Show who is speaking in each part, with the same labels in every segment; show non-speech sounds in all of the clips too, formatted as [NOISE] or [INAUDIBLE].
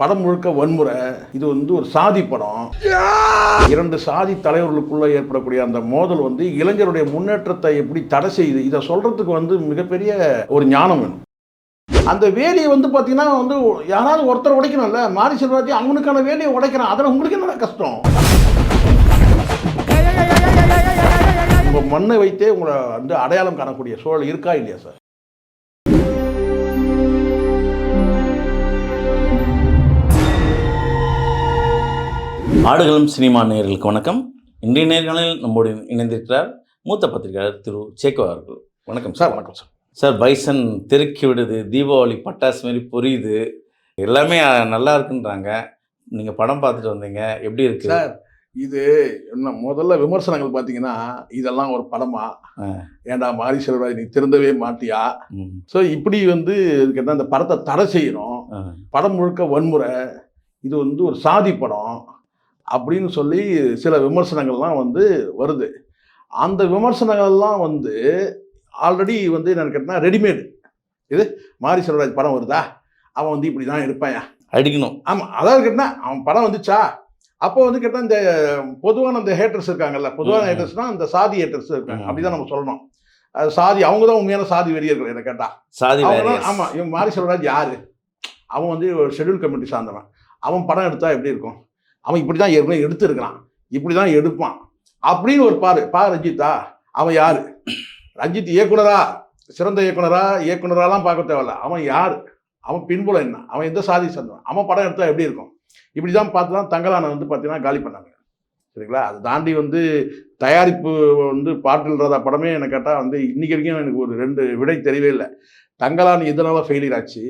Speaker 1: படம் முழுக்க வன்முறை. இது வந்து ஒரு சாதி படம். இரண்டு சாதி தலைவர்களுக்குள்ள ஏற்படக்கூடிய அந்த மோதல் வந்து இளைஞருடைய முன்னேற்றத்தை எப்படி தடை செய்யுது இதை சொல்றதுக்கு வந்து மிகப்பெரிய ஒரு ஞானம் வேணும். அந்த வேலையை வந்து பார்த்தீங்கன்னா வந்து யாராவது ஒருத்தர் உடைக்கணும்ல மாரி செல்வராஜ் அவனுக்கான வேலையை உடைக்கிறான் அதில் உங்களுக்கு என்ன கஷ்டம்? உங்கள் மண்ணை வைத்தே உங்களை வந்து அடையாளம் காணக்கூடிய சூழல் இருக்கா இல்லையா சார்?
Speaker 2: ஆடுகளம் சினிமா நேயர்களுக்கு வணக்கம். இன்றைய நேர்காணலில் நம்மோடு இணைந்திருக்கிறார் மூத்த பத்திரிகையாளர் திரு சேக்கோ அவர்கள். வணக்கம்
Speaker 1: சார். வணக்கம் சார்.
Speaker 2: சார் பைசன் தெருக்கி விடுது தீபாவளி பட்டாசு மாதிரி பொரியுது எல்லாமே நல்லா இருக்குன்றாங்க. நீங்கள் படம் பார்த்துட்டு வந்தீங்க எப்படி இருக்கு?
Speaker 1: சார் இது என்ன முதல்ல விமர்சனங்கள் பார்த்தீங்கன்னா இதெல்லாம் ஒரு படமா?
Speaker 2: ஆ.
Speaker 1: ஏன்டா மாரி செல்வராஜ் நீ திருந்தவே மாட்டியா? ஸோ இப்படி வந்து அந்த படத்தை தடை செய்யணும் படம் முழுக்க வன்முறை. இது வந்து ஒரு சாதி படம். அப்படின்னு சொல்லி சில விமர்சனங்கள்லாம் வந்து வருது. அந்த விமர்சனங்கள்லாம் வந்து ஆல்ரெடி வந்து என்னன்னு கேட்டால் ரெடிமேடு இது மாரி செல்வராஜ் படம் வருதா? அவன் வந்து இப்படி தான் எடுப்பான்
Speaker 2: அடிக்கணும்.
Speaker 1: ஆமாம் அதாவது கேட்டால் அவன் படம் வந்துச்சா? அப்போ வந்து கேட்டால் இந்த பொதுவான இந்த ஹேட்டர்ஸ் இருக்காங்கல்ல பொதுவான. ஹேட்டர்ஸ்னால் இந்த சாதி ஹேட்டர்ஸ் இருக்காங்க. அப்படி தான் நம்ம சொல்லணும். அது சாதி அவங்க தான் உண்மையான சாதி வெறியர்கள் என்ன கேட்டால்
Speaker 2: சாதி.
Speaker 1: ஆமாம் இவன் மாரி செல்வராஜ் யாரு? அவன் வந்து ஒரு ஷெட்யூல் கமிட்டி சார்ந்தவன். அவன் படம் எடுத்தா எப்படி இருக்கும்? அவன் இப்படி தான் ஏற்கனவே எடுத்துருக்கிறான். இப்படி தான் எடுப்பான். அப்படின்னு ஒரு பாரு பா ரஞ்சித்தா அவன் யார்? ரஞ்சித் இயக்குனரா? சிறந்த இயக்குனரா? இயக்குனராலாம் பார்க்க தேவையில்ல. அவன் யார்? அவன் பின்புலம் என்ன? அவன் எந்த சாதி சேர்ந்தவன்? அவன் படம் எடுத்தால் எப்படி இருக்கும்? இப்படி தான் பார்த்து தான் தங்கலானை வந்து பார்த்தீங்கன்னா காலி பண்ணாங்க. சரிங்களா? அதை தாண்டி வந்து தயாரிப்பு வந்து பாட்டுன்றதா படமே எனக்கு கேட்டால் வந்து இன்றைக்கி வரைக்கும் எனக்கு ஒரு ரெண்டு விடை தெரியவே இல்லை. தங்கலான் எதனால ஃபெயிலியர் ஆச்சு?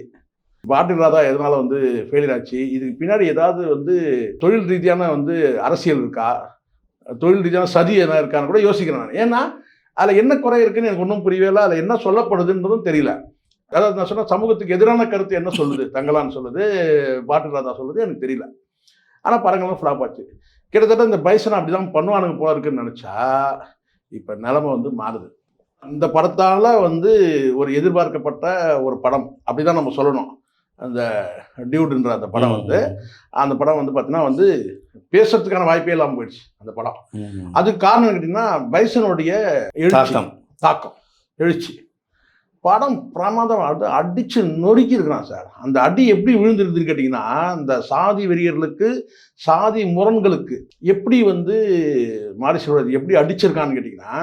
Speaker 1: பாட்டில் ராதா எதனால வந்து ஃபெயிலியர் ஆச்சு? இதுக்கு பின்னாடி ஏதாவது வந்து தொழில் ரீதியான வந்து அரசியல் இருக்கா? தொழில் ரீதியான சதி எதனா இருக்கான்னு கூட யோசிக்கிறேன் நான். ஏன்னா அதில் என்ன குறை இருக்குன்னு எனக்கு ஒன்றும் புரியவே இல்லை. அதில் என்ன சொல்லப்படுதுன்றதும் தெரியல. அதாவது நான் சொன்ன சமூகத்துக்கு எதிரான கருத்து என்ன சொல்லுது? தங்கலான்னு சொல்லுது பாட்டில் ராதா சொல்லுது எனக்கு தெரியல. ஆனால் படங்கள்லாம் ஃப்ளாப் ஆச்சு. கிட்டத்தட்ட இந்த பைசன் அப்படி தான் பண்ணுவானுங்க போல இருக்குன்னு நினச்சா இப்போ நிலமை வந்து மாறுது. இந்த படத்தால் வந்து ஒரு எதிர்பார்க்கப்பட்ட ஒரு படம் அப்படி தான் நம்ம சொல்லணும். அந்த டியூடுன்ற அந்த படம் வந்து அந்த படம் வந்து பார்த்தீங்கன்னா வந்து பேசுறதுக்கான வாய்ப்பே இல்லாமல் போயிடுச்சு அந்த படம். அதுக்கு காரணம் கேட்டிங்கன்னா பைசனுடைய எழுச்சி
Speaker 2: தாக்கம்.
Speaker 1: எழுச்சி. படம் பிரமாதம் அடி அடிச்சு நொறுக்கி இருக்கிறான் சார். அந்த அடி எப்படி விழுந்துருதுன்னு கேட்டிங்கன்னா இந்த சாதி வெறியர்களுக்கு சாதி முரண்களுக்கு எப்படி வந்து மாரி செல்வராஜ் எப்படி அடிச்சிருக்கான்னு கேட்டிங்கன்னா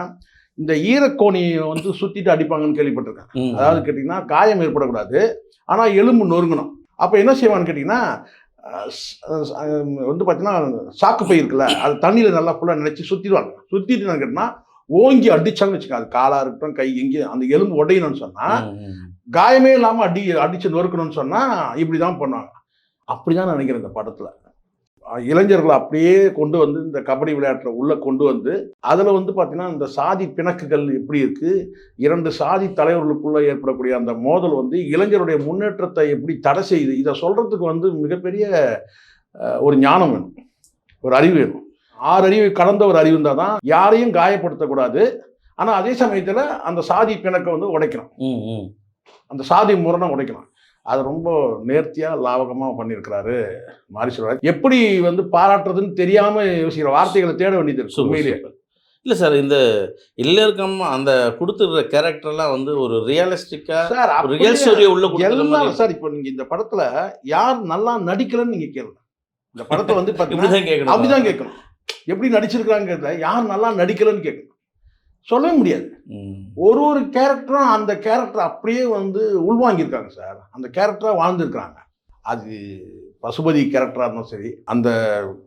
Speaker 1: இந்த ஈரக்கோணியை வந்து சுற்றிட்டு அடிப்பாங்கன்னு கேள்விப்பட்டிருக்கேன். அதாவது கேட்டிங்கன்னா காயம் ஏற்படக்கூடாது. ஆனால் எலும்பு நொறுங்கணும். அப்போ என்ன செய்வான்னு கேட்டிங்கன்னா வந்து பார்த்தீங்கன்னா சாக்கு பை இருக்குல்ல அது தண்ணியில் நல்லா ஃபுல்லாக நினச்சி சுற்றிடுவாங்க சுற்றிட்டு என்ன கேட்டிங்கன்னா ஓங்கி அடிச்சாங்கன்னு வச்சுக்கோங்க. அது காலாக இருக்கட்டும் கை எங்கேயும் அந்த எலும்பு உடையணும்னு சொன்னால். காயமே இல்லாமல் அடி அடிச்சு நொறுக்கணும்னு சொன்னால் இப்படி தான் பண்ணுவாங்க. அப்படி தான் நினைக்கிறேன் இந்த படத்தில். இளைஞர்களை அப்படியே கொண்டு வந்து இந்த கபடி விளையாட்டில் உள்ளே கொண்டு வந்து அதில் வந்து பார்த்தீங்கன்னா இந்த சாதி பிணக்குகள் எப்படி இருக்குது இரண்டு சாதி தலைவர்களுக்குள்ளே ஏற்படக்கூடிய அந்த மோதல் வந்து இளைஞருடைய முன்னேற்றத்தை எப்படி தடை செய்யுது இதை சொல்கிறதுக்கு வந்து மிகப்பெரிய ஒரு ஞானம் வேணும். ஒரு அறிவு வேணும். ஆறு அறிவு கடந்த ஒரு அறிவு இருந்தால் தான் யாரையும் காயப்படுத்தக்கூடாது. ஆனால் அதே சமயத்தில் அந்த சாதி பிணக்கை வந்து உடைக்கணும். அந்த சாதி முரணை உடைக்கணும் அது ரொம்ப நேர்த்தியாக லாவகமாக பண்ணியிருக்கிறாரு மாரி செல்வராஜ் எப்படி வந்து பாராட்டுறதுன்னு தெரியாமல் யோசிக்கிற வார்த்தைகளை தேட வேண்டியது உண்மையிலேயே.
Speaker 2: இல்ல சார் இந்த இல்லருக்கம் அந்த கொடுத்துடுற கேரக்டர்லாம் வந்து ஒரு ரியலிஸ்டிக்கா
Speaker 1: சார்
Speaker 2: ரியல் ஸ்டோரியை உள்ள
Speaker 1: எல்லாம் சார் இப்போ நீங்க இந்த படத்துல யார் நல்லா நடிக்கலன்னு நீங்க கேளுங்க. இந்த படத்தை வந்து [LAUGHS]
Speaker 2: இப்படிதான் கேட்கணும்.
Speaker 1: அப்படிதான் கேட்கணும். எப்படி நடிச்சிருக்காங்கிறத யார் நல்லா நடிக்கலன்னு கேட்கணும். சொல்லவே முடியாது. ஒரு ஒரு கேரக்டரும் அந்த கேரக்டர் அப்படியே வந்து உள்வாங்கியிருக்காங்க சார் அந்த கேரக்டராக வாழ்ந்துருக்குறாங்க அது பசுபதி கேரக்டராக இருந்தாலும் சரி அந்த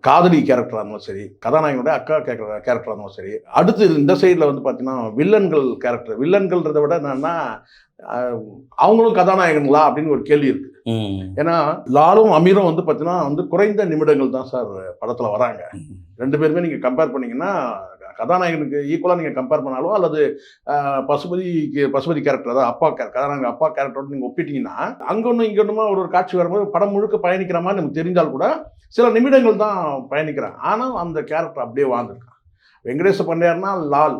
Speaker 1: காதலி கேரக்டராக இருந்தாலும் சரி கதாநாயகனுடைய அக்கா கேரக்டர் கேரக்டராக இருந்தாலும் சரி அடுத்து இந்த சைடில் வந்து பார்த்தீங்கன்னா வில்லன்கள் கேரக்டர் வில்லன்கள்ன்றதை விட என்னன்னா அவங்களும் கதாநாயகங்களா அப்படின்னு ஒரு கேள்வி இருக்கு. ஏன்னா லாலும் அமீரும் வந்து பார்த்தீங்கன்னா வந்து குறைந்த நிமிடங்கள் தான் சார் படத்தில் வராங்க. ரெண்டு பேருமே நீங்கள் கம்பேர் பண்ணீங்கன்னா கதாநாயகனுக்கு ஈக்குவலாக நீங்கள் கம்பேர் பண்ணாலோ அல்லது பசுபதிக்கு பசுபதி கேரக்டர் அதாவது அப்பா கதாநாயகன் அப்பா கேரக்டரோட நீங்கள் ஒப்பிட்டீங்கன்னா அங்கே ஒன்று இங்கே ஒன்றுமா ஒரு ஒரு காட்சி வரும்போது படம் முழுக்க பயணிக்கிற மாதிரி நமக்கு தெரிஞ்சால் கூட சில நிமிடங்கள் தான் பயணிக்கிறேன் ஆனால் அந்த கேரக்டர் அப்படியே வாழ்ந்துருக்கான். வெங்கடேச பண்ணையார்னா லால்.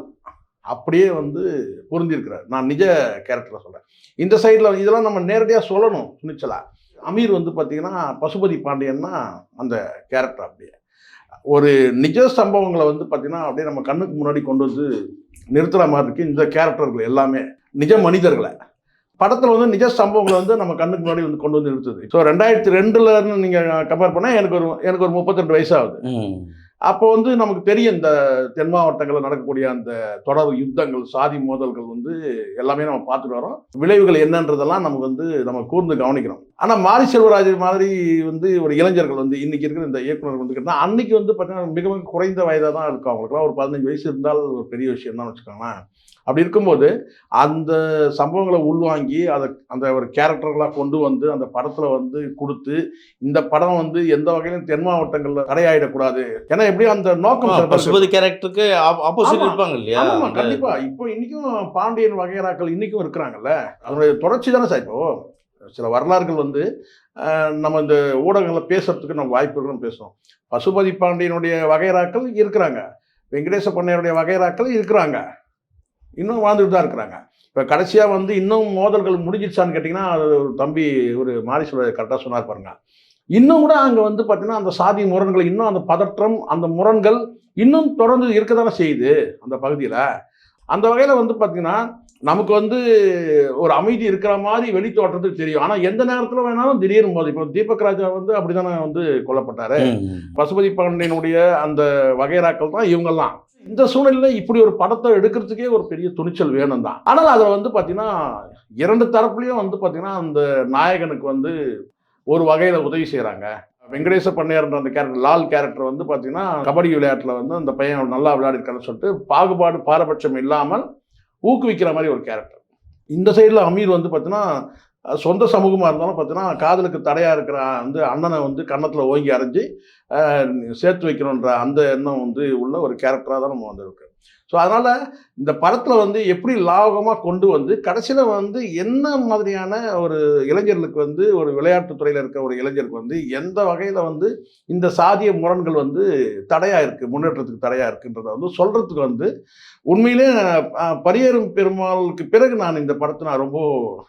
Speaker 1: அப்படியே வந்து பொருந்திருக்கிறார் நான் நிஜ கேரக்டரை சொல்கிறேன் இந்த சைடில் இதெல்லாம் நம்ம நேரடியாக சொல்லணும் துணிச்சலா. அமீர் வந்து பார்த்தீங்கன்னா பசுபதி பாண்டியன்னா அந்த கேரக்டர் அப்படியே. ஒரு நிஜ சம்பவங்களை வந்து பார்த்தீங்கன்னா அப்படியே நம்ம கண்ணுக்கு முன்னாடி கொண்டு வந்து நிறுத்துகிற மாதிரி இருக்குது இந்த கேரக்டர்கள் எல்லாமே நிஜ மனிதர்களை. படத்தில் வந்து நிஜ சம்பவங்களை வந்து நம்ம கண்ணுக்கு முன்னாடி வந்து கொண்டு வந்து நிறுத்துது. ஸோ ரெண்டாயிரத்தி ரெண்டுலன்னு நீங்கள் கம்பேர் பண்ணால் எனக்கு ஒரு எனக்கு ஒரு முப்பத்தெட்டு வயசாகுது அப்போ வந்து நமக்கு தெரியும் இந்த தென் மாவட்டங்களில் நடக்கக்கூடிய அந்த தொடர் யுத்தங்கள் சாதி மோதல்கள் வந்து எல்லாமே நம்ம பார்த்துட்டு வரோம் விளைவுகள் என்னன்றதெல்லாம் நமக்கு வந்து நம்ம கூர்ந்து கவனிக்கிறோம் ஆனால் மாரி செல்வராஜ் மாதிரி வந்து ஒரு இளைஞர்கள் வந்து இன்னைக்கு இருக்கிற இந்த இயக்குனர் வந்து கேட்டால் அன்னைக்கு வந்து பார்த்தீங்கன்னா மிக மிக குறைந்த வயதாக தான் இருக்கும். அவங்களுக்குலாம் ஒரு பதினஞ்சு வயசு இருந்தால் ஒரு பெரிய விஷயம் தான் வச்சுக்கோங்களேன். அப்படி இருக்கும்போது அந்த சம்பவங்களை உள்வாங்கி அதை அந்த ஒரு கேரக்டர்களாக கொண்டு வந்து அந்த படத்தில் வந்து கொடுத்து இந்த படம் வந்து எந்த வகையிலும் தென் மாவட்டங்களில் தடையாயிடக்கூடாது. ஏன்னா எப்படியும் அந்த நோக்கம்
Speaker 2: பசுபதி கேரக்டருக்கு ஆப்போசிட். இருப்பாங்க இல்லையா?
Speaker 1: ஆமாம்
Speaker 2: அந்த-
Speaker 1: கண்டிப்பா. இப்போ இன்னைக்கும் பாண்டியன் வகையறாக்கள் இன்னைக்கும் இருக்கிறாங்கல்ல. அதனுடைய தொடர்ச்சி தானே சார் இப்போ? சில வரலாறுகள் வந்து நம்ம இந்த ஊடகங்களில் பேசுறதுக்கு நம்ம வாய்ப்பு இருக்குன்னு பேசுறோம். பசுபதி பாண்டியனுடைய வகையறாக்கள் இருக்கிறாங்க. வெங்கடேச பண்ணையருடைய வகையறாக்கள் இருக்கிறாங்க. இன்னும் வாழ்ந்துட்டு தான் இருக்கிறாங்க. இப்போ கடைசியாக வந்து இன்னும் மோதல்கள் முடிஞ்சிடுச்சான்னு கேட்டிங்கன்னா அது ஒரு தம்பி ஒரு மாரி சொல்ல கரெக்டாக சொன்னார் பாருங்க. இன்னும் கூட அங்கே வந்து பார்த்தீங்கன்னா அந்த சாதி முரண்கள் இன்னும் அந்த பதற்றம் அந்த முரண்கள் இன்னும் தொடர்ந்து இருக்க தானே செய்யுது அந்த பகுதியில். அந்த வகையில் வந்து பார்த்தீங்கன்னா நமக்கு வந்து ஒரு அமைதி இருக்கிற மாதிரி வெளி தோற்றத்துக்கு தெரியும். ஆனால் எந்த நேரத்தில் வேணாலும் திடீர்னு போது இப்போ தீபக் ராஜா வந்து அப்படிதானே வந்து கொல்லப்பட்டாரு. பசுபதி பாண்டியனுடைய அந்த வகைராக்கள் தான் இவங்கெல்லாம் இந்த சூழ்நிலையில் இப்படி ஒரு படத்தை எடுக்கிறதுக்கே ஒரு பெரிய துணிச்சல் வேணும் தான் ஆனால் அதில் வந்து பார்த்தீங்கன்னா இரண்டு தரப்புலையும் வந்து பார்த்தீங்கன்னா அந்த நாயகனுக்கு வந்து ஒரு வகையில் உதவி செய்கிறாங்க வெங்கடேச பண்ணையார்ன்ற அந்த கேரக்டர் லால் கேரக்டர் வந்து பார்த்தீங்கன்னா கபடி விளையாட்டில் வந்து அந்த பையன் நல்லா விளையாடிருக்கான்னு சொல்லிட்டு பாகுபாடு பாரபட்சம் இல்லாமல் ஊக்குவிக்கிற மாதிரி ஒரு கேரக்டர் இந்த சைடில் அமீர் வந்து பார்த்தீங்கன்னா சொந்த சமூகமாக இருந்தாலும் பார்த்தீங்கன்னா காதலுக்கு தடையாக இருக்கிற வந்து அண்ணனை வந்து கன்னத்தில் ஓங்கி அரைஞ்சு சேர்த்து வைக்கணுன்ற அந்த எண்ணம் வந்து உள்ள ஒரு கேரக்டராக தான் நம்ம வந்திருக்கு ஸோ அதனால் இந்த படத்தில் வந்து எப்படி லாபகமாக கொண்டு வந்து கடைசியில் வந்து என்ன மாதிரியான ஒரு இளைஞர்களுக்கு வந்து ஒரு விளையாட்டுத் துறையில் இருக்க ஒரு இளைஞருக்கு வந்து எந்த வகையில் வந்து இந்த சாதிய முரண்கள் வந்து தடையாக இருக்குது முன்னேற்றத்துக்கு தடையாக இருக்குன்றதை வந்து சொல்கிறதுக்கு வந்து உண்மையிலே பரியேறும் பெருமாளுக்கு பிறகு நான் இந்த படத்தை நான் ரொம்ப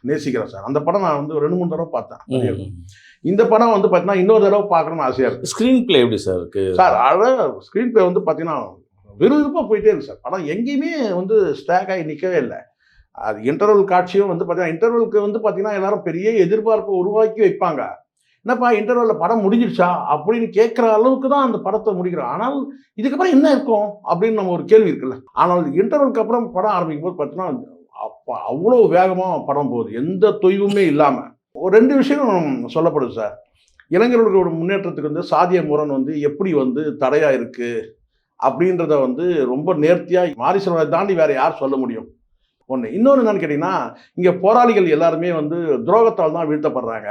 Speaker 1: நேசிக்கிறேன் சார். அந்த படம் நான் வந்து ரெண்டு மூணு தடவை பார்த்தேன். இந்த படம் வந்து பார்த்தீங்கன்னா இன்னொரு தடவை பார்க்கணும்னு ஆசையாக இருக்கு.
Speaker 2: ஸ்கிரீன் பிளே எப்படி சார் இருக்கு?
Speaker 1: சார் அழகாக ஸ்க்ரீன் பிளே வந்து பார்த்தீங்கன்னா விறுவிறுப்பாக போயிட்டே இருக்கு சார். படம் எங்கேயுமே வந்து ஸ்டாக் ஆகி நிற்கவே இல்லை. அது இன்டர்வல் காட்சியும் வந்து பார்த்தீங்கன்னா இன்டர்வலுக்கு வந்து பார்த்தீங்கன்னா எல்லாரும் பெரிய எதிர்பார்ப்பை உருவாக்கி வைப்பாங்க. என்னப்பா இன்டர்வலில் படம் முடிஞ்சிருச்சா அப்படின்னு கேட்குற அளவுக்கு தான் அந்த படத்தை முடிக்கிறோம் ஆனால் இதுக்கப்புறம் என்ன இருக்கும்? அப்படின்னு நம்ம ஒரு கேள்வி இருக்குல்ல. ஆனால் இன்டர்வலுக்கு அப்புறம் படம் ஆரம்பிக்கும் போது பார்த்தீங்கன்னா அப்போ அவ்வளோ வேகமாக படம் போகுது. எந்த தொய்வுமே இல்லாமல் ஒரு ரெண்டு விஷயம் சொல்லப்படுது சார். இளைஞர்களோட முன்னேற்றத்துக்கு வந்து சாதிய முரண் வந்து எப்படி வந்து தடையாக இருக்குது அப்படின்றத வந்து ரொம்ப நேர்த்தியா மாரி செல்வரை தாண்டி வேற யார் சொல்ல முடியும்? ஒன்று இன்னொன்று என்னன்னு கேட்டிங்கன்னா இங்கே போராளிகள் எல்லாருமே வந்து துரோகத்தால் தான் வீழ்த்தப்படுறாங்க.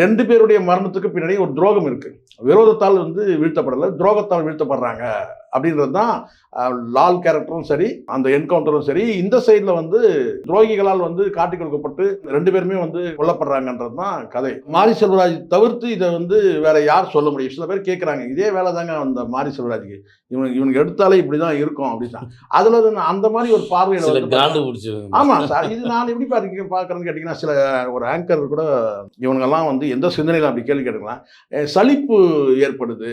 Speaker 1: ரெண்டு பேருடைய மரணத்துக்கு பின்னாடி ஒரு துரோகம் இருக்கு. விரோதத்தால் வந்து வீழ்த்தப்படலை துரோகத்தால் வீழ்த்தப்படுறாங்க. அப்படின்றது தான் லால் கேரக்டரும் சரி அந்த என்கவுண்டரும் சரி இந்த சைடில் வந்து துரோகிகளால் வந்து காட்டிக் கொடுக்கப்பட்டு ரெண்டு பேருமே வந்து கொல்லப்படுறாங்கன்றது தான் கதை. மாரி செல்வராஜ் தவிர்த்து இதை வந்து வேற யார் சொல்ல முடியும்? சில பேர் கேட்குறாங்க இதே வேலை தாங்க அந்த மாரி செல்வராஜுக்கு. இவனுக்கு இவனுக்கு எடுத்தாலே இப்படி தான் இருக்கும் அப்படின்னா. அதில் அந்த மாதிரி ஒரு பார்வையில்
Speaker 2: சில
Speaker 1: வந்து
Speaker 2: காண்டு பிடிச்சிருக்கு
Speaker 1: ஆமா சார் இது நான் எப்படி பாருங்க பார்க்குறேன்னு கேட்டிங்கன்னா சில ஒரு ஆங்கர் கூட இவனுங்கெல்லாம் வந்து எந்த சிந்தனையில் அப்படி கேள்வி கேட்டுக்கலாம். சலிப்பு ஏற்படுது.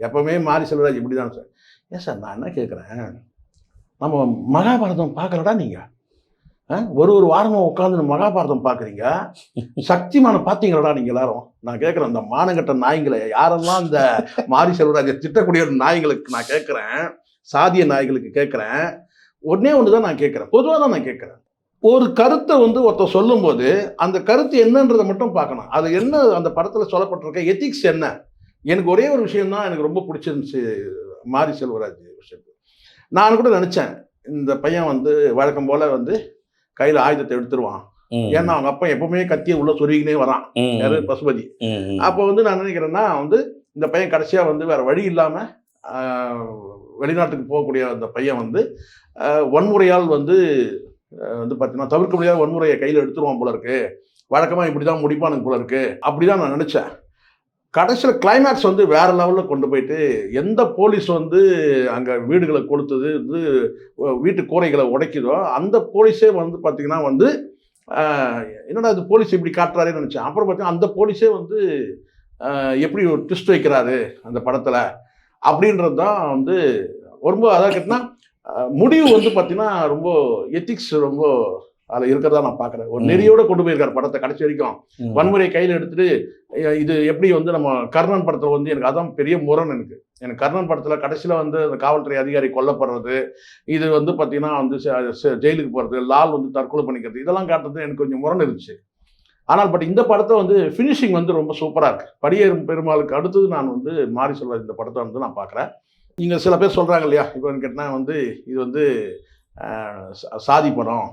Speaker 1: எப்பவுமே மாரி செல்வராஜ் இப்படி தான் சார். ஏன் சார் நான் என்ன கேட்குறேன் நம்ம மகாபாரதம் பார்க்கலடா நீங்கள் ஒரு ஒரு வாரமும் உட்காந்து மகாபாரதம் பார்க்குறீங்க. சக்திமான பார்த்தீங்களடா நீங்கள் எல்லாரும்? நான் கேட்குறேன் இந்த மானங்கட்ட நாய்களை யாரெல்லாம் இந்த மாரி செல்வராஜை திட்டக்கூடிய நாய்களுக்கு நான் கேட்குறேன் சாதிய நாய்களுக்கு கேட்குறேன் ஒன்னே ஒன்று தான் நான் கேட்குறேன் பொதுவாக தான் நான் கேட்குறேன் ஒரு கருத்தை வந்து ஒருத்தர் சொல்லும்போது அந்த கருத்து என்னன்றதை மட்டும் பார்க்கணும். அது என்ன அந்த படத்தில் சொல்லப்பட்டிருக்க எத்திக்ஸ் என்ன? எனக்கு ஒரே ஒரு விஷயம் தான் எனக்கு ரொம்ப பிடிச்சிருந்துச்சு மாரி செல்வராஜ் விஷயத்து நான் கூட நினச்சேன் இந்த பையன் வந்து வழக்கம் போல் வந்து கையில் ஆயுதத்தை எடுத்துருவான். ஏன்னா அவங்க அப்பா எப்பவுமே கத்தியை உள்ள சொருகினே வரான். யாரு? பசுபதி. அப்போ வந்து நான் நினைக்கிறேன்னா வந்து இந்த பையன் கடைசியாக வந்து வேற வழி இல்லாமல் வெளிநாட்டுக்கு போகக்கூடிய அந்த பையன் வந்து வன்முறையால் வந்து வந்து பார்த்தீங்கன்னா தவிர்க்க முடியாத வன்முறையை கையில் எடுத்துருவான் போல இருக்கு. வழக்கமாக இப்படி தான் முடிப்பானுங்க போல இருக்கு. அப்படி தான் நான் நினச்சேன். கடைசியில் கிளைமேக்ஸ் வந்து வேற லெவலில் கொண்டு போயிட்டு எந்த போலீஸ் வந்து அங்கே வீடுகளை கொளுத்துது வந்து வீட்டு கூரைகளை உடைக்குதோ அந்த போலீஸே வந்து பார்த்திங்கன்னா வந்து என்னடா இது போலீஸ் இப்படி காட்டுறாருன்னு நினச்சேன். அப்புறம் பார்த்தீங்கன்னா அந்த போலீஸே வந்து எப்படி ஒரு ட்விஸ்ட் வைக்கிறாரு அந்த படத்தில்? அப்படின்றது தான் வந்து ரொம்ப அதாவது கேட்டினா முடிவு வந்து பார்த்திங்கன்னா ரொம்ப எத்திக்ஸ் ரொம்ப அதில் இருக்கிறதா நான் பார்க்குறேன். ஒரு. நெறியோட கொண்டு போயிருக்காரு படத்தை கடைசி வரைக்கும். வன்முறையை கையில் எடுத்துட்டு இது எப்படி வந்து நம்ம கர்ணன் படத்தில் வந்து எனக்கு அதான் பெரிய முரண் எனக்கு. எனக்கு கர்ணன் படத்தில் கடைசியில் வந்து அந்த காவல்துறை அதிகாரி கொல்லப்படுறது இது வந்து பார்த்தீங்கன்னா வந்து ஜெயிலுக்கு போகிறது லால் வந்து தற்கொலை பண்ணிக்கிறது இதெல்லாம் காட்டுறது எனக்கு கொஞ்சம் முரண் இருந்துச்சு. ஆனால் பட் இந்த படத்தை வந்து ஃபினிஷிங் வந்து ரொம்ப சூப்பராக இருக்கு. படியேறும் பெருமாளுக்கு அடுத்தது நான் வந்து மாரி சொல்வார் இந்த படத்தை வந்து நான் பார்க்குறேன். இங்கே சில பேர் சொல்கிறாங்க இல்லையா? இப்போ கேட்டால் வந்து இது வந்து சாதி படம்.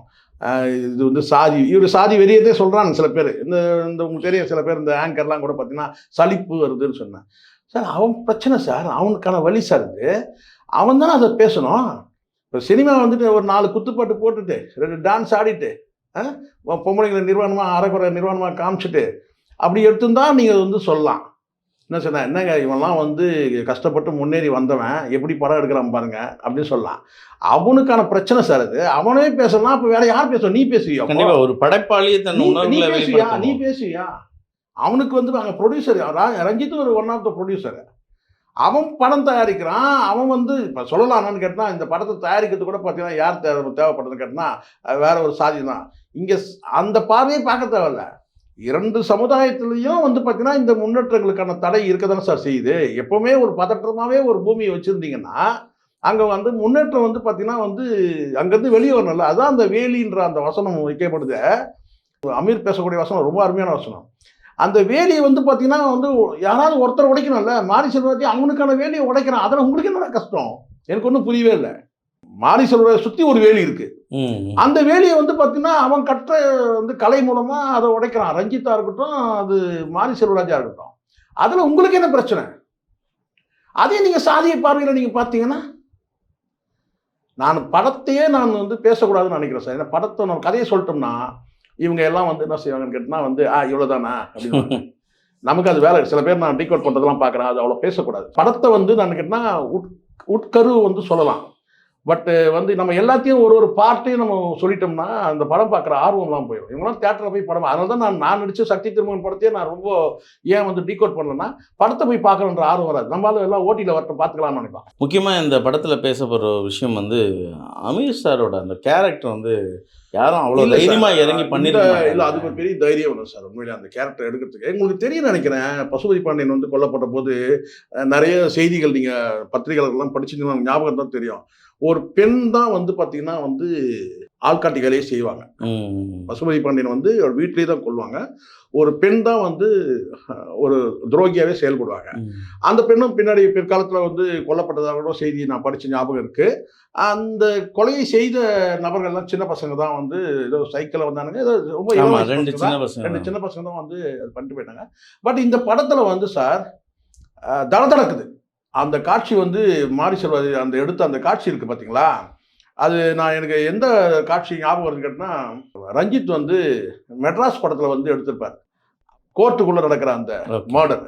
Speaker 1: இது வந்து சாதி இவர் சாதி வெறியதே சொல்கிறாங்க சில பேர். இந்த இந்த உங்களுக்கு தெரியும் சில பேர் இந்த ஆங்கர்லாம் கூட பார்த்தீங்கன்னா சலிப்பு வருதுன்னு சொன்னேன். சார் அவன் பிரச்சனை சார். அவனுக்கான வழி சார் இது. அவன் தானே அதை பேசணும். இப்போ சினிமா வந்துட்டு ஒரு நாலு குத்துப்பாட்டு போட்டுட்டு ரெண்டு டான்ஸ் ஆடிட்டு பொம்பளைங்களை நிர்வாணமாக அரைக்குறை நிர்வாணமாக காமிச்சிட்டு அப்படி எடுத்துருந்தா நீங்கள் வந்து சொல்லலாம். என்ன சொன்ன என்னங்க இவன்லாம் வந்து கஷ்டப்பட்டு முன்னேறி வந்தவன் எப்படி படம் எடுக்கிறான் பாருங்க அப்படின்னு சொல்லலாம். அவனுக்கான பிரச்சனை சார் அது. அவனே பேசலாம் அப்போ வேற யார் பேசுவோம் நீ பேசுவியா?
Speaker 2: கண்டிப்பா ஒரு படைப்பாளியை தன்
Speaker 1: நீ- பேசுவியா? நீ பேசுவியா? அவனுக்கு வந்து அங்கே ப்ரொடியூசர் ரஞ்சித் ஒரு ஒன் ஆஃப் த ப்ரொடியூசர் அவன் படம் தயாரிக்கிறான் அவன் வந்து இப்போ சொல்லலாம் என்னன்னு கேட்டால் இந்த படத்தை தயாரிக்கிறது கூட பார்த்தீங்கன்னா யார் தேவை தேவைப்படுதுன்னு கேட்டினா அது வேற ஒரு சாதி தான் இங்கே அந்த பார்வையை பார்க்க தேவையில்ல. இரண்டு சமுதாயத்திலையும் வந்து பார்த்தீங்கன்னா இந்த முன்னேற்றங்களுக்கான தடை இருக்க தானே சார் செய்யுது. எப்போவுமே ஒரு பதற்றமாகவே ஒரு பூமியை வச்சுருந்தீங்கன்னா அங்கே வந்து முன்னேற்றம் வந்து பார்த்தீங்கன்னா வந்து அங்கேருந்து வெளியே வரணும்ல அதுதான் அந்த வேலின்ற அந்த வசனம் வைக்கப்படுது. அமீர் பேசக்கூடிய வசனம் ரொம்ப அருமையான வசனம். அந்த வேலியை வந்து பார்த்தீங்கன்னா வந்து யாராவது ஒருத்தர் உடைக்கணும்ல? மாரி செல்வராஜ் அவனுக்கான வேலியை உடைக்கிறான். அதில் உங்களுக்கு என்ன கஷ்டம்? எனக்கு ஒன்றும் புரியவே இல்லை. மாரி செல்வராஜ் சுற்றி ஒரு வேலி இருக்கு. அந்த வேலியை வந்து பார்த்தீங்கன்னா அவன் கற்ற வந்து கலை மூலமாக அதை உடைக்கிறான். ரஞ்சித்தா இருக்கட்டும் அது மாரி செல்வராஜா இருக்கட்டும். அதில் உங்களுக்கு என்ன பிரச்சனை? அதே நீங்கள் சாதிய பார்வையில் நீங்கள் பார்த்தீங்கன்னா நான் படத்தையே நான் வந்து பேசக்கூடாதுன்னு நினைக்கிறேன் சார். ஏன்னா படத்தை நம்ம கதையை சொல்லிட்டோம்னா இவங்க எல்லாம் வந்து என்ன செய்வாங்கன்னு கேட்டால் வந்து ஆ இவ்வளோதானா அப்படின்னு [LAUGHS] நமக்கு அது வேலை சில பேர் நான் டீகோட் பண்ணுறதெல்லாம் பார்க்குறேன் அது அவ்வளோ பேசக்கூடாது. படத்தை வந்து நான் கேட்டால் உட் உட்கரு வந்து சொல்லலாம். பட் வந்து நம்ம எல்லாத்தையும் ஒரு ஒரு பார்ட்டையும் நம்ம சொல்லிட்டோம்னா அந்த படம் பார்க்குற ஆர்வம்லாம் போயிடும். இவங்களாம் தேட்டரில் போய் படம் அதனால தான் நான் நான் நடித்த சக்தி திருமகன் படத்தையே நான் ரொம்ப ஏன் வந்து டீகோட் பண்ணலன்னா படத்தை போய் பார்க்கணுன்ற ஆர்வம் வராது. நம்மளால எல்லாம் ஓட்டியில் வரட்டும் பார்த்துக்கலாம்னு நினைப்போம்.
Speaker 2: முக்கியமா இந்த படத்துல பேசப்படுற விஷயம் வந்து அமீர் சாரோட அந்த கேரக்டர் வந்து யாரும் அவ்வளவு
Speaker 1: இல்ல
Speaker 2: தைரியமா
Speaker 1: சார்,
Speaker 2: இறங்கி
Speaker 1: இந்த-
Speaker 2: பண்ணிருக்க
Speaker 1: இல்ல அதுக்கு ஒரு பெரிய தைரியம் வேணும் சார். உண்மையிலே அந்த கேரக்டர் எடுக்கிறதுக்கு. உங்களுக்கு தெரியும் நினைக்கிறேன் பசுபதி பாண்டியன் வந்து கொல்லப்பட்ட போது நிறைய செய்திகள் நீங்க பத்திரிகைகள்லாம் படிச்சீங்கன்னா உங்களுக்கு ஞாபகம் தான் தெரியும். ஒரு பெண் தான் வந்து பாத்தீங்கன்னா வந்து ஆள்காட்டி வேலையை செய்வாங்க பசுபதி பாண்டியன் வந்து அவர் வீட்டிலேயே தான் கொள்வாங்க ஒரு பெண் தான் வந்து ஒரு துரோகியாவே செயல்படுவாங்க. அந்த பெண்ணும் பின்னாடி பிற்காலத்தில் வந்து கொல்லப்பட்டதாக கூட செய்தி நான் படிச்ச ஞாபகம் இருக்கு. அந்த கொலையை செய்த நபர்கள்லாம் சின்ன பசங்க தான் வந்து ஏதோ சைக்கிளில் வந்தானுங்க ஏதோ ரொம்ப
Speaker 2: ரெண்டு சின்ன. பசங்க
Speaker 1: ரெண்டு சின்ன பசங்க தான் வந்து அது பண்ணிட்டு போயிட்டாங்க. பட் இந்த படத்தில் வந்து சார் அஹ், தடதடக்குது அந்த காட்சி வந்து மாரி செல்வாது அந்த எடுத்த அந்த காட்சி இருக்கு பார்த்தீங்களா அது நான் எனக்கு எந்த காட்சி ஞாபகம் வருது கேட்டினா ரஞ்சித் வந்து மெட்ராஸ் படத்தில் வந்து எடுத்திருப்பார். கோர்ட்டுக்குள்ளே நடக்கிற அந்த. மர்டர்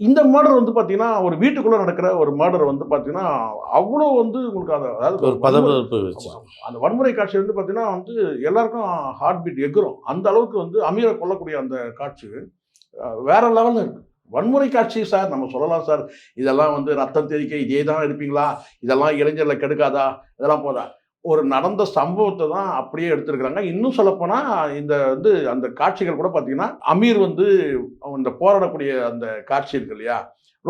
Speaker 1: இந்த மர்டர் வந்து பார்த்தீங்கன்னா ஒரு வீட்டுக்குள்ளே நடக்கிற ஒரு மர்டர் வந்து பார்த்தீங்கன்னா அவ்வளோ வந்து உங்களுக்கு அந்த அதாவது
Speaker 2: ஒரு வச்சு.
Speaker 1: அந்த வன்முறை காட்சி வந்து பார்த்தீங்கன்னா வந்து எல்லாருக்கும் ஹார்ட் பீட் எகுரும் அந்த அளவுக்கு வந்து அமீரை கொல்லக்கூடிய அந்த காட்சி வேற லெவலில் இருக்கு. வன்முறை காட்சி சார் நம்ம சொல்லலாம் சார். இதெல்லாம் வந்து ரத்தம் தெரிக்க இதே தான் எடுப்பீங்களா? இதெல்லாம் இளைஞர்களை கெடுக்காதா? இதெல்லாம் போதா? ஒரு நடந்த சம்பவத்தை தான் அப்படியே எடுத்திருக்கிறாங்க. இன்னும் சொல்லப்போனால் இந்த வந்து அந்த காட்சிகள் கூட பார்த்தீங்கன்னா அமீர் வந்து இந்த போராடக்கூடிய அந்த காட்சி இருக்கு இல்லையா?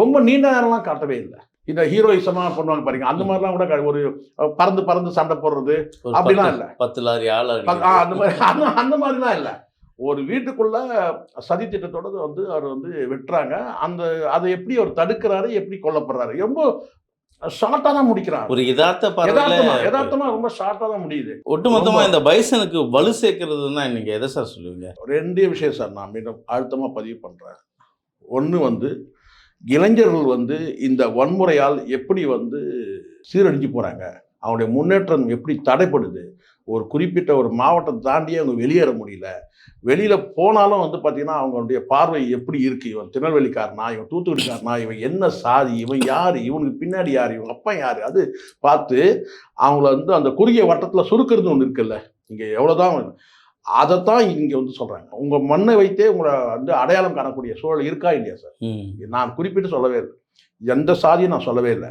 Speaker 1: ரொம்ப நீண்ட நேரம்லாம் காட்டவே இல்லை. இந்த ஹீரோயிசமாக பண்ணுவாங்க பாருங்க. அந்த மாதிரிலாம் கூட ஒரு பறந்து பறந்து சண்டை போடுறது அப்படிலாம் இல்ல.
Speaker 2: பத்து லாரி ஆள்
Speaker 1: அந்த மாதிரி அந்த அந்த மாதிரிலாம் இல்லை. ஒரு வீட்டுக்குள்ள சதி திட்டத்தோட வந்து அவர் வந்து வெட்டுறாங்க. அந்த அதை எப்படி அவர் தடுக்கிறாரு எப்படி கொல்லப்படுறாரு? ரொம்ப ஷார்ட்டாக தான் முடிக்கிறார்
Speaker 2: ஒரு யதார்த்த
Speaker 1: யதார்த்தமா
Speaker 2: பார்வையில
Speaker 1: யதார்த்தமா ரொம்ப ஷார்ட்டாக தான் முடியுது.
Speaker 2: ஒட்டுமொத்தமா
Speaker 1: ரொம்ப-
Speaker 2: இந்த பைசனுக்கு வலு சேர்க்கறதுன்னா நீங்க எதை சார் சொல்லுவீங்க?
Speaker 1: ரெண்டே விஷயம் சார் நான் மீண்டும் அழுத்தமாக பதிவு பண்ணுறேன் ஒன்று வந்து இளைஞர்கள் வந்து இந்த வன்முறையால் எப்படி வந்து சீரழிஞ்சு போகிறாங்க அவங்களுடைய முன்னேற்றம் எப்படி தடைப்படுது? ஒரு குறிப்பிட்ட ஒரு மாவட்டத்தை தாண்டியே அவங்க வெளியேற முடியல. வெளியில் போனாலும் வந்து பார்த்திங்கன்னா அவங்களுடைய பார்வை எப்படி இருக்குது இவன் திருநெல்வேலிக்காரனா? இவன் தூத்துக்குடிக்காரனா? இவன் என்ன சாதி? இவன் யார்? இவனுக்கு பின்னாடி யார்? இவங்க அப்பா யார்? அது பார்த்து அவங்கள வந்து அந்த குறுகிய வட்டத்தில் சுருக்கிறது ஒன்று இருக்குல்ல. இங்கே எவ்வளோதான் அதைத்தான் இங்கே வந்து சொல்கிறாங்க உங்கள் மண்ணை வைத்தே உங்களை வந்து அடையாளம் காணக்கூடிய சூழல் இருக்கா இல்லையா சார். நான் குறிப்பிட்டு சொல்லவே இல்லை. எந்த சாதியும் நான் சொல்லவே இல்லை.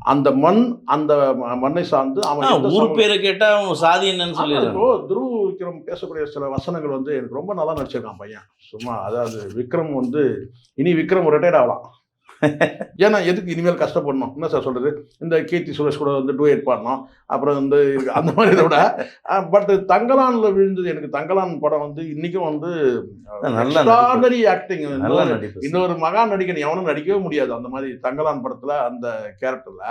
Speaker 1: அந்த மண் அந்த மண்ணை சார்ந்து அவன்
Speaker 2: ஊர் பேரை கேட்டா அவன் சாதி என்னன்னு
Speaker 1: இப்போ துருவ விக்ரம் பேசக்கூடிய சில வசனங்கள் வந்து எனக்கு ரொம்ப நல்லா நடிச்சிருக்கான் பையன். சும்மா அதாவது விக்ரம் வந்து இனி விக்ரம் ரிட்டையர்ட் ஆகலாம். ஏன்னா எதுக்கு இனிமேல் கஷ்டப்படணும்? என்ன சார் சொல்றது? இந்த கீர்த்தி சுரேஷ் கூட வந்து டூயட் பாடணும். அப்புறம் வந்து அந்த மாதிரி இதை விட பட் தங்கலான்ல விழுந்தது எனக்கு தங்கலான் படம் வந்து இன்னைக்கும் வந்து
Speaker 2: நல்ல
Speaker 1: எக்ஸ்ட்ராடனரி ஆக்டிங் இன்னொரு மகா நடிகன் எவனும் நடிக்கவே முடியாது. அந்த மாதிரி தங்கலான் படத்துல அந்த கேரக்டர்ல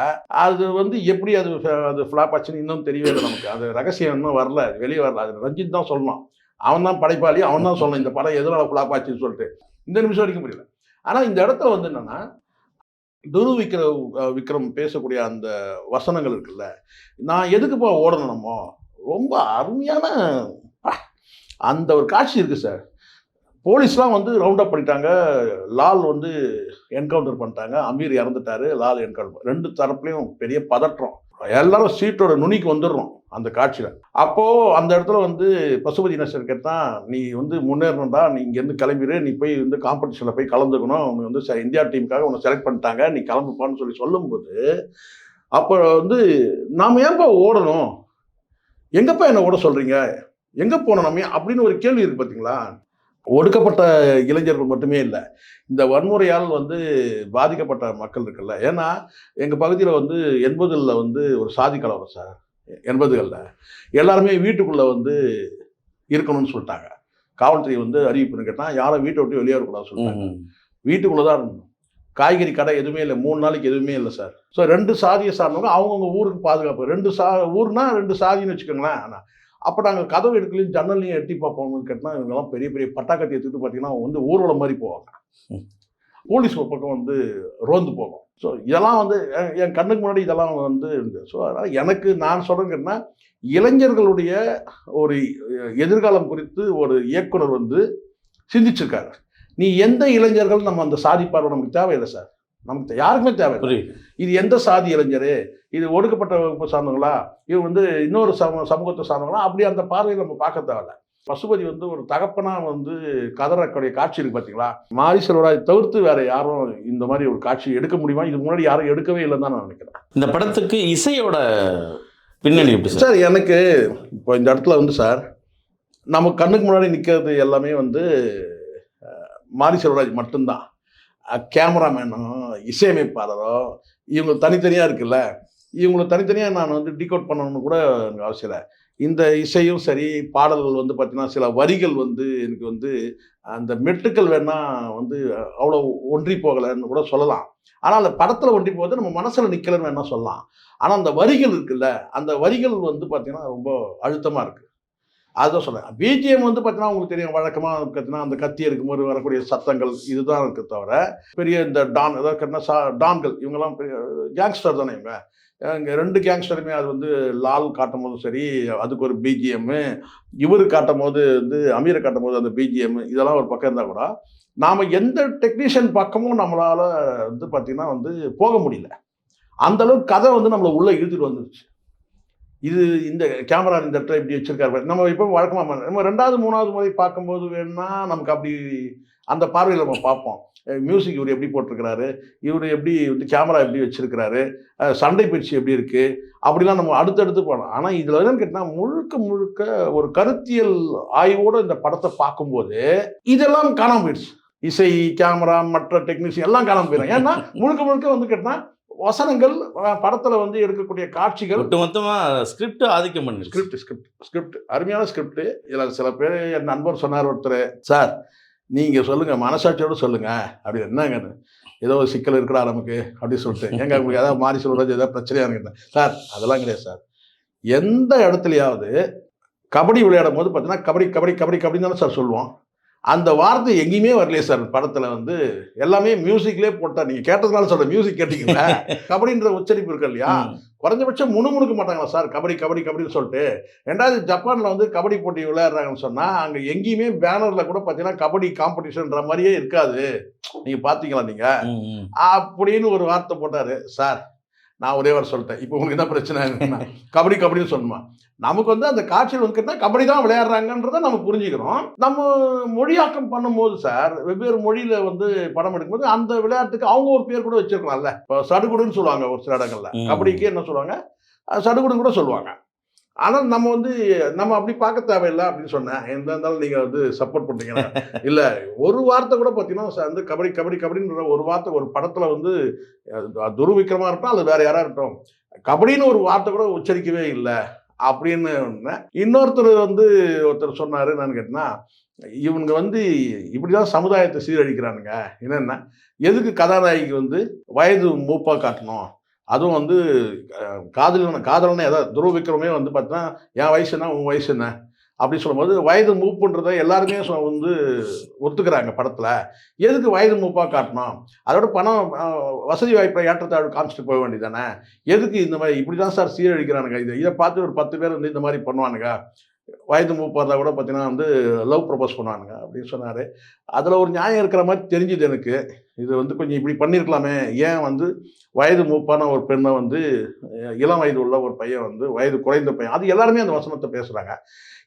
Speaker 1: அது வந்து எப்படி அது அது ஃபிளாப் ஆச்சுன்னு இன்னும் தெரியவே இல்லை நமக்கு. அது ரகசியம் இன்னும் வரல. வெளியே வரல. அது ரஞ்சித் தான் சொல்லணும். அவன் தான் படைப்பாளி அவன் தான் சொல்லணும். இந்த படம் எதனால ஃபிளாப் ஆச்சுன்னு சொல்லிட்டு. இந்த நிமிஷம் வரைக்கும் புரியல. ஆனால் இந்த இடத்துல வந்து என்னன்னா துரு விக்ர விக்ரம் பேசக்கூடிய அந்த வசனங்கள் இருக்குல்ல நான் எதுக்குப்பா ஓடணுமோ ரொம்ப அருமையான அந்த ஒரு காட்சி இருக்குது சார். போலீஸ்லாம் வந்து ரவுண்ட் அப் பண்ணிட்டாங்க. லால் வந்து என்கவுண்டர் பண்ணிட்டாங்க. அமீர் இறந்துட்டாரு. லால் என்கவுண்டர் ரெண்டு தரப்புலையும் பெரிய பதற்றம். எல்லாரும் சீட்டோட நுனிக்கு வந்துடுறோம் அந்த காட்சியில். அப்போது அந்த இடத்துல வந்து பசுபதி நசர் கேட்டான் நீ வந்து முன்னேறணும்டா நீ இங்கேருந்து கிளம்பிடு நீ போய் வந்து காம்படிஷனில் போய் கலந்துக்கணும். அவங்க வந்து இந்தியா டீமுக்காக உன்னை செலக்ட் பண்ணிட்டாங்க நீ கிளம்புப்பான்னு சொல்லி சொல்லும்போது அப்போ வந்து நாம் ஏன்பா ஓடணும்? எங்கப்பா என்னை ஓட சொல்கிறீங்க எங்கே போனோம் நம்ம? அப்படின்னு ஒரு கேள்வி இருக்கு பார்த்தீங்களா ஒடுக்கப்பட்ட இளைஞர்கள் மட்டுமே இல்லை இந்த வன்முறையால் வந்து பாதிக்கப்பட்ட மக்கள் இருக்குல்ல. ஏன்னா எங்கள் பகுதியில் வந்து எண்பதுகளில் வந்து ஒரு சாதி கலவரம் சார். எண்பதுகளில். எல்லாருமே வீட்டுக்குள்ளே வந்து இருக்கணும்னு சொல்லிட்டாங்க. காவல்துறை வந்து அறிவிப்புன்னு கேட்டால் யாரும் வீட்டை விட்டு வெளியே வரக்கூடாதுன்னு சொல்லிட்டாங்க. வீட்டுக்குள்ளே தான் இருந்தோம் காய்கறி கடை எதுவுமே இல்லை. மூணு நாளைக்கு எதுவுமே இல்லை சார். ஸோ ரெண்டு சாதியை சார்ந்தவங்க அவங்கவுங்க ஊருக்கு பாதுகாப்பு. ரெண்டு சா ஊர்னா ரெண்டு சாதின்னு வச்சுக்கோங்களேன். ஆனால் அப்போ நாங்கள் கதவு எடுக்கலையும் ஜன்னலையும் எட்டி பார்ப்போம்னு கேட்டால் இவங்கெல்லாம் பெரிய பெரிய பட்டாக்கத்தி எடுத்துட்டு பார்த்தீங்கன்னா வந்து ஊர்வலம் மாதிரி போவாங்க. போலீஸ் ஒரு பக்கம் வந்து ரோந்து போகும். ஸோ இதெல்லாம் வந்து என் கண்ணுக்கு முன்னாடி இதெல்லாம் வந்து இருந்து. ஸோ அதனால் எனக்கு நான் சொல்கிறேங்கன்னா இளைஞர்களுடைய ஒரு எதிர்காலம் குறித்து ஒரு இயக்குனர் வந்து சிந்திச்சிருக்காரு. நீ எந்த இளைஞர்கள் நம்ம அந்த சாதி பார்வை நமக்கு தேவையில்லை சார்? நமக்கு யாருக்குமே
Speaker 2: புரியுது.
Speaker 1: இது எந்த சாதி இளைஞர்? இது ஒடுக்கப்பட்ட வகுப்பு சார்ந்தவங்களா? இது வந்து இன்னொரு சம சமூகத்தை சார்ந்தவங்களா? அப்படி அந்த பார்வையை நம்ம பார்க்க தேவையில்ல. பசுபதி வந்து ஒரு தகப்பனா வந்து கதறக்கூடிய காட்சி இருக்கு பார்த்தீங்களா மாரி செல்வராஜ் தவிர்த்து வேற யாரும் இந்த மாதிரி ஒரு காட்சி எடுக்க முடியுமா? இதுக்கு முன்னாடி யாரும் எடுக்கவே இல்லைன்னு தான் நான் நினைக்கிறேன்.
Speaker 2: இந்த படத்துக்கு இசையோட பின்னணி எப்படி சார்?
Speaker 1: எனக்கு இப்போ இந்த இடத்துல வந்து சார் நம்ம கண்ணுக்கு முன்னாடி நிற்கிறது எல்லாமே வந்து மாரி செல்வராஜ் மட்டும்தான். கேமராமேனும் இசையமைப்பாளரோ இவங்க தனித்தனியாக இருக்குல்ல இவங்களை தனித்தனியாக நான் வந்து டிகோட் பண்ணணும்னு கூட எனக்கு அவசியம் இல்லை. இந்த இசையும் சரி பாடல்கள் வந்து பார்த்தீங்கன்னா சில வரிகள் வந்து எனக்கு வந்து அந்த மெட்டுக்கள் வேணால் வந்து அவ்வளோ ஒன்றி போகலைன்னு கூட சொல்லலாம். ஆனால் அந்த படத்தில் ஒன்றி போகிறது நம்ம மனசில் நிற்கலன்னு வேணால் சொல்லலாம். ஆனால் அந்த வரிகள் இருக்குல்ல அந்த வரிகள் வந்து பார்த்தீங்கன்னா ரொம்ப அழுத்தமாக இருக்குது அதுதான் சொல்கிறேன் பிஜிஎம் வந்து பார்த்தீங்கன்னா உங்களுக்கு தெரியும் வழக்கமாக பார்த்தீங்கன்னா அந்த கத்தி இருக்கும்போது வரக்கூடிய சத்தங்கள் இதுதான் இருக்கு தவிர பெரிய இந்த டான் அதாவது கட்டினா சா டான்கள் இவங்கெல்லாம் பெரிய கேங்ஸ்டர் தானே இவங்க. இங்கே ரெண்டு கேங்ஸ்டருமே அது வந்து லால் காட்டும் போதும் சரி அதுக்கு ஒரு பிஜிஎம்மு இவர் காட்டும் போது வந்து அமீரை காட்டும் போது அந்த பிஜிஎம் இதெல்லாம் ஒரு பக்கம் இருந்தால் கூட நாம் எந்த டெக்னீஷியன் பக்கமும் நம்மளால் வந்து பார்த்திங்கன்னா வந்து போக முடியல. அந்த அளவுக்கு கதை வந்து நம்மளை உள்ளே இழுத்துட்டு வந்துருச்சு. இது இந்த கேமரா இந்த இடத்துல இப்படி வச்சிருக்காரு நம்ம இப்போ வழக்கமாக நம்ம ரெண்டாவது மூணாவது முறை பார்க்கும்போது வேணும்னா நமக்கு அப்படி அந்த பார்வையில் நம்ம பார்ப்போம். மியூசிக் இவர் எப்படி போட்டிருக்கிறாரு? இவர் எப்படி வந்து கேமரா எப்படி வச்சிருக்கிறாரு? சண்டை பயிற்சி எப்படி இருக்கு? அப்படிலாம் நம்ம அடுத்தடுத்து போனோம் ஆனால் இதில் என்னன்னு கேட்டால் முழுக்க முழுக்க ஒரு கருத்தியல் ஆய்வோடு இந்த படத்தை பார்க்கும்போது இதெல்லாம் காணாம போயிடுச்சு. இசை கேமரா மற்ற டெக்னீஷியன் எல்லாம் காணாமல் போயிடும். ஏன்னா முழுக்க முழுக்க வந்து கேட்டால் வசனங்கள் படத்துல வந்து எடுக்கக்கூடிய காட்சிகள்.
Speaker 2: ஒட்டுமொத்தமா ஸ்கிரிப்ட் ஆதிக்கம் பண்ணிருக்கு
Speaker 1: ஸ்கிரிப்ட் ஸ்கிரிப்ட் ஸ்கிரிப்ட் அருமையான ஸ்கிரிப்ட் இதில் சில பேர் என் நண்பர் சொன்னார் ஒருத்தர் சார் நீங்கள் சொல்லுங்கள் மனசாட்சியோட சொல்லுங்கள் அப்படி என்னங்கன்னு ஏதோ ஒரு சிக்கல் இருக்குடா நமக்கு அப்படின்னு சொல்லிட்டு. ஏங்க உங்களுக்கு ஏதாவது மாறி சொல்கிறது ஏதாவது பிரச்சனையா இருக்குன்னு சார் அதெல்லாம் கிடையாது சார். எந்த இடத்துலையாவது கபடி விளையாடும் போது பார்த்தீங்கன்னா கபடி கபடி கபடி கபடி தானே சார் சொல்லுவோம். அந்த வார்த்தை எங்கேயுமே வரலையே சார். படத்தில் வந்து எல்லாமே மியூசிக்லேயே போட்டா நீங்கள் கேட்டதுனால சொல்கிறேன் மியூசிக் கேட்டீங்களா [LAUGHS] கபடின்ற உச்சரிப்பு இருக்கு இல்லையா. குறைஞ்சபட்சம் முணுமுணுக்க மாட்டாங்களா சார்? கபடி கபடி கபடின்னு சொல்லிட்டு. ரெண்டாவது ஜப்பானில் வந்து கபடி போட்டி விளையாடுறாங்கன்னு சொன்னால் அங்கே எங்கேயுமே பேனரில் கூட பார்த்தீங்கன்னா கபடி காம்படிஷன்ற மாதிரியே இருக்காது. நீங்கள் பார்த்தீங்களா நீங்கள். அப்படின்னு ஒரு வார்த்தை போட்டார். சார் நான் ஒரே வாரம் சொல்லிட்டேன். இப்போ உங்களுக்கு என்ன பிரச்சனை கபடி கபடின்னு சொல்லணுமா நமக்கு வந்து அந்த காட்சியில் வந்து கபடி தான் விளையாடுறாங்கன்றதை நம்ம புரிஞ்சுக்கிறோம். நம்ம மொழியாக்கம் பண்ணும்போது சார் வெவ்வேறு மொழியில வந்து படம் எடுக்கும்போது அந்த விளையாட்டுக்கு அவங்க ஒரு பேர் கூட வச்சிருக்கலாம்ல. இப்போ சடுகுடுன்னு சொல்லுவாங்க ஒரு சில இடங்கள்ல. கபடிக்கு என்ன சொல்லுவாங்க? சடுகுடுன்னு கூட சொல்லுவாங்க. ஆனால் நம்ம வந்து நம்ம அப்படி பார்க்க தேவையில்லை அப்படின்னு சொன்னேன். எந்த இருந்தாலும் நீங்கள் வந்து சப்போர்ட் பண்ணுறீங்க [LAUGHS] இல்லை ஒரு வார்த்தை கூட பார்த்தீங்கன்னா வந்து கபடி கபடி கபடின்ற ஒரு வார்த்தை ஒரு படத்தில் வந்து அஹ், துருவிக்ரமா இருக்கட்டும் அல்லது வேற யாரா இருக்கட்டும். கபடின்னு ஒரு வார்த்தை கூட உச்சரிக்கவே இல்லை அப்படின்னு. இன்னொருத்தர் வந்து ஒருத்தர் சொன்னாரு என்னன்னு கேட்டினா இவனுங்க வந்து இப்படிதான் சமுதாயத்தை சீரழிக்கிறானுங்க. என்னன்னா எதுக்கு கதாநாயகிக்கு வந்து வயது மூப்பா காட்டணும்? அதுவும் வந்து அஹ், காதலனை ஏதாவது துருவிக்கிறமே வந்து பார்த்தீங்கன்னா என் வயசு என்ன? உன் வயசு என்ன? அப்படி சொல்லும்போது வயது மூப்புன்றதை எல்லாருமே வந்து ஒத்துக்கிறாங்க படத்தில். எதுக்கு வயது மூப்பாக காட்டணும்? அதோட பணம் வசதி வாய்ப்பை ஏற்றத்தாழ்வு காமிச்சிட்டு போக வேண்டியதானே எதுக்கு இந்த மாதிரி இப்படி தான் சார் சீரழிக்கிறானுங்க? இதை இதை பார்த்து ஒரு பத்து பேர் வந்து இந்த மாதிரி பண்ணுவானுங்க? வயது மூப்பாக இருந்தால் கூட பார்த்தீங்கன்னா வந்து லவ் ப்ரப்போஸ் பண்ணுவானுங்க அப்படின்னு சொன்னார். அதில் ஒரு நியாயம் இருக்கிற மாதிரி தெரிஞ்சுது எனக்கு. இது வந்து கொஞ்சம் இப்படி பண்ணியிருக்கலாமே ஏன் வந்து வயது மூப்பான ஒரு பெண்ணை வந்து இளம் வயது உள்ள ஒரு பையன் வந்து வயது குறைந்த பையன் அது எல்லாருமே அந்த வசனத்தை பேசுகிறாங்க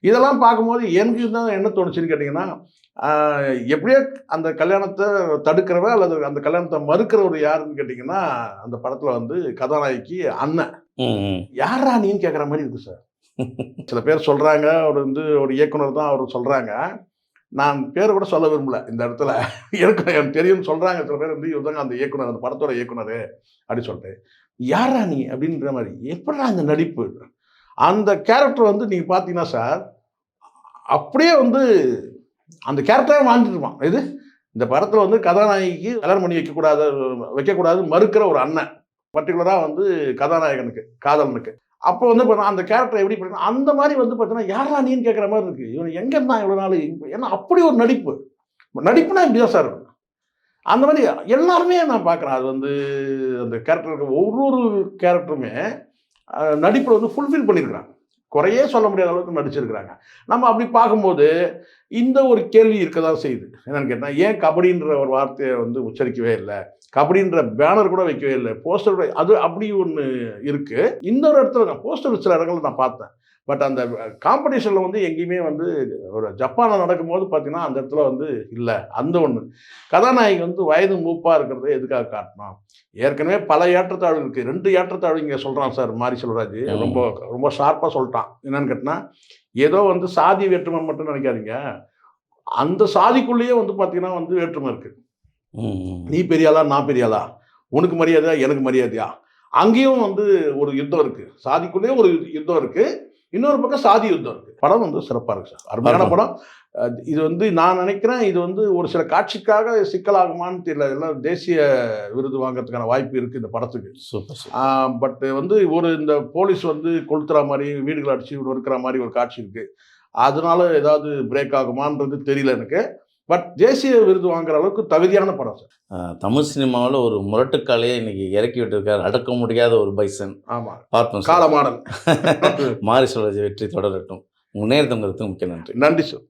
Speaker 1: இதெல்லாம் பார்க்கும்போது எனக்கு தான் என்ன தோணுச்சுன்னு கேட்டிங்கன்னா எப்படியோ அந்த கல்யாணத்தை தடுக்கிறவன் அல்லது அந்த கல்யாணத்தை மறுக்கிறவர் யாருன்னு கேட்டிங்கன்னா அந்த படத்தில் வந்து கதாநாயகி அண்ணன். யாரா நீன்னு கேட்குற மாதிரி இருக்கு சார். சில பேர் சொல்கிறாங்க அவர் வந்து ஒரு இயக்குனர் தான் அவர் சொல்கிறாங்க நான் பேர் கூட சொல்ல விரும்பல இந்த இடத்துல. எனக்கு எனக்கு தெரியும்னு சொல்கிறாங்க சில பேர் வந்து இவங்க அந்த இயக்குனர் அந்த படத்தோட இயக்குனர் அப்படின்னு சொல்லிட்டு. யாரா நீ? அப்படின்ற மாதிரி எப்படா அந்த நடிப்பு? அந்த கேரக்டர் வந்து நீங்கள் பார்த்தீங்கன்னா சார் அப்படியே வந்து அந்த கேரக்டரே வாழ்ந்துட்டுருவான் இது? இந்த படத்தில் வந்து கதாநாயகிக்கு கல்யாணம் பண்ணி வைக்கக்கூடாது வைக்கக்கூடாது மறுக்கிற ஒரு அண்ணன். பர்டிகுலராக வந்து கதாநாயகனுக்கு காதலனுக்கு. அப்போ வந்து பார்த்தா அந்த கேரக்டர் எப்படி பண்ணணும் அந்த மாதிரி வந்து பார்த்தீங்கன்னா யாரா நீன்னு கேட்குற மாதிரி இருக்கு. இவன் எங்கே இருந்தான் இவ்வளோ நாள்? ஏன்னா அப்படி ஒரு நடிப்பு. நடிப்புனா இப்படி தான் சார் அந்த மாதிரி எல்லாருமே நான் பார்க்குறேன் அது வந்து அந்த கேரக்டருக்கு ஒவ்வொரு கேரக்டருமே நடிப்பில் வந்து ஃபுல்ஃபில் பண்ணியிருக்கிறாங்க குறையே சொல்ல முடியாத அளவுக்கு நடிச்சிருக்கிறாங்க. நம்ம அப்படி பார்க்கும்போது இந்த ஒரு கேள்வி இருக்க தான் செய்யுது. என்னன்னு கேட்டால் ஏன் கபடின்ற ஒரு வார்த்தையை வந்து உச்சரிக்கவே இல்லை? கபடின்ற பேனர் கூட வைக்கவே இல்லை. போஸ்டர் அது அப்படி ஒன்று இருக்குது இந்த ஒரு இடத்துல போஸ்டர் சில இடங்களில் நான் பார்த்தேன். பட் அந்த காம்படிஷனில் வந்து எங்கேயுமே வந்து ஒரு ஜப்பானில் நடக்கும்போது பார்த்தீங்கன்னா அந்த இடத்துல வந்து இல்லை. அந்த ஒன்று கதாநாயகி வந்து வயது மூப்பாக இருக்கிறத எதுக்காக காட்டணும்? ஏற்கனவே பல ஏற்றத்தாழ்வு இருக்குது ரெண்டு ஏற்றத்தாழ்வு இங்கே சொல்கிறான் சார் மாரி செல்வராஜ். ரொம்ப ரொம்ப ஷார்ப்பாக சொல்லிட்டான். என்னன்னு கேட்டினா ஏதோ வந்து சாதி வேற்றுமை மட்டும் நினைக்காதீங்க. அந்த சாதிக்குள்ளேயே வந்து பார்த்தீங்கன்னா வந்து வேற்றுமை இருக்குது. நீ பெரியாளா நான் பெரியாளா? உனக்கு மரியாதையா எனக்கு மரியாதையா? அங்கேயும் வந்து ஒரு யுத்தம் இருக்கு. சாதிக்குள்ளேயே ஒரு யுத்தம் இருக்கு. இன்னொரு பக்கம் சாதி யுத்தம் இருக்கு. படம் வந்து சிறப்பா இருக்கு சார். அருமையான. படம். இது வந்து நான் நினைக்கிறேன் இது வந்து ஒரு சில காட்சிக்காக சிக்கலாகுமான்னு தெரியல. எல்லாம் தேசிய விருது வாங்குறதுக்கான வாய்ப்பு இருக்கு இந்த படத்துக்கு.
Speaker 2: சூப்பர்
Speaker 1: பட் வந்து ஒரு இந்த போலீஸ் வந்து கொளுத்துற மாதிரி வீடுகளை அடிச்சு இருக்கிற மாதிரி ஒரு காட்சி இருக்கு. அதனால ஏதாவது பிரேக் ஆகுமான்றது தெரியல எனக்கு. பட் தேசிய விருது வாங்குற அளவுக்கு தகுதியான படம் சார்.
Speaker 2: தமிழ் சினிமாவில் ஒரு முரட்டுக்காலையே இன்னைக்கு இறக்கி விட்டுருக்காரு. அடக்க முடியாத ஒரு பைசன்.
Speaker 1: ஆமா.
Speaker 2: பார்ப்போம் சார்.
Speaker 1: கால மாடல்
Speaker 2: மாரி சொல்வது வெற்றி தொடரட்டும். உங்கள் நேரத்தங்களுக்கு மிக்க நன்றி.
Speaker 1: நன்றி சார்.